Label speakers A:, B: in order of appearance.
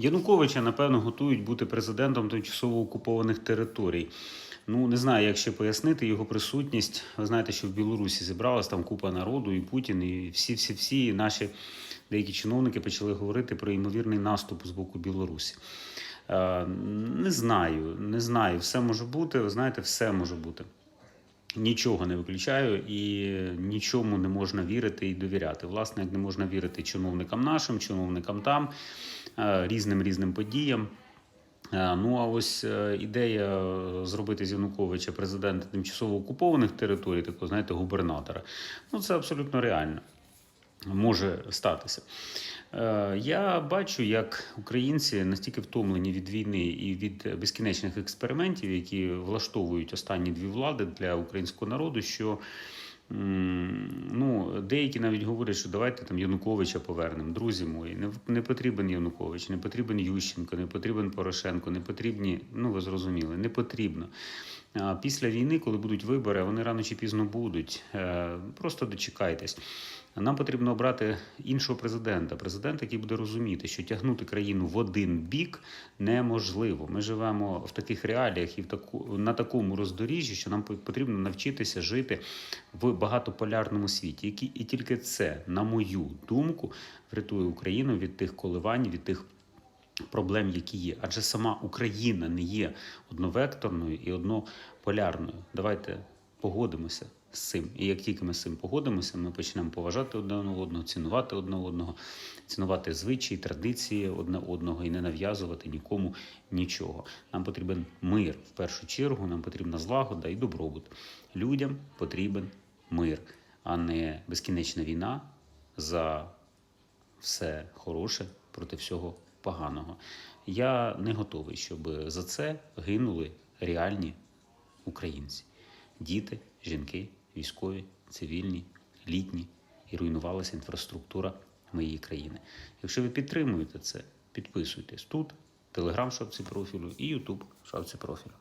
A: Януковича, напевно, готують бути президентом тимчасово окупованих територій. Ну, не знаю, як ще пояснити його присутність. Ви знаєте, що в Білорусі зібралась там купа народу, і Путін, і всі-всі-всі, і наші деякі чиновники почали говорити про ймовірний наступ з боку Білорусі. Е, Не знаю, не знаю. Все може бути. Ви знаєте, все може бути. Нічого не виключаю і нічому не можна вірити і довіряти. Власне, як не можна вірити чиновникам нашим, чиновникам там, різним різним подіям. Е, Ну а ось е, ідея е, зробити з Януковича президента тимчасово окупованих територій, такого, знаєте, губернатора. Ну це абсолютно реально може статися. Е, Я бачу, як українці настільки втомлені від війни і від безкінечних експериментів, які влаштовують останні дві влади для українського народу, що ну, деякі навіть говорять, що давайте там Януковича повернемо. Друзі мої, не, не потрібен Янукович, не потрібен Ющенко, не потрібен Порошенко, не потрібні, ну ви зрозуміли, не потрібно. А Після війни, коли будуть вибори, вони рано чи пізно будуть. е, Просто дочекайтесь. Нам потрібно обрати іншого президента, президента, який буде розуміти, що тягнути країну в один бік неможливо. Ми живемо в таких реаліях і в таку на такому роздоріжжі, що нам потрібно навчитися жити в багатополярному світі. Які і тільки це, на мою думку, врятує Україну від тих коливань, від тих проблем, які є. Адже сама Україна не є одновекторною і однополярною. Давайте погодимося з цим. І як тільки ми з цим погодимося, ми почнемо поважати одне одного, цінувати одне одного, цінувати звичаї, традиції одне одного і не нав'язувати нікому нічого. Нам потрібен мир в першу чергу, нам потрібна злагода і добробут. Людям потрібен мир, а не безкінечна війна за все хороше проти всього поганого. Я не готовий, щоб за це гинули реальні українці: діти, жінки, військові, цивільні, літні і руйнувалася інфраструктура моєї країни. Якщо ви підтримуєте це, підписуйтесь тут, телеграм шапці профілю і Ютуб шапці профілю.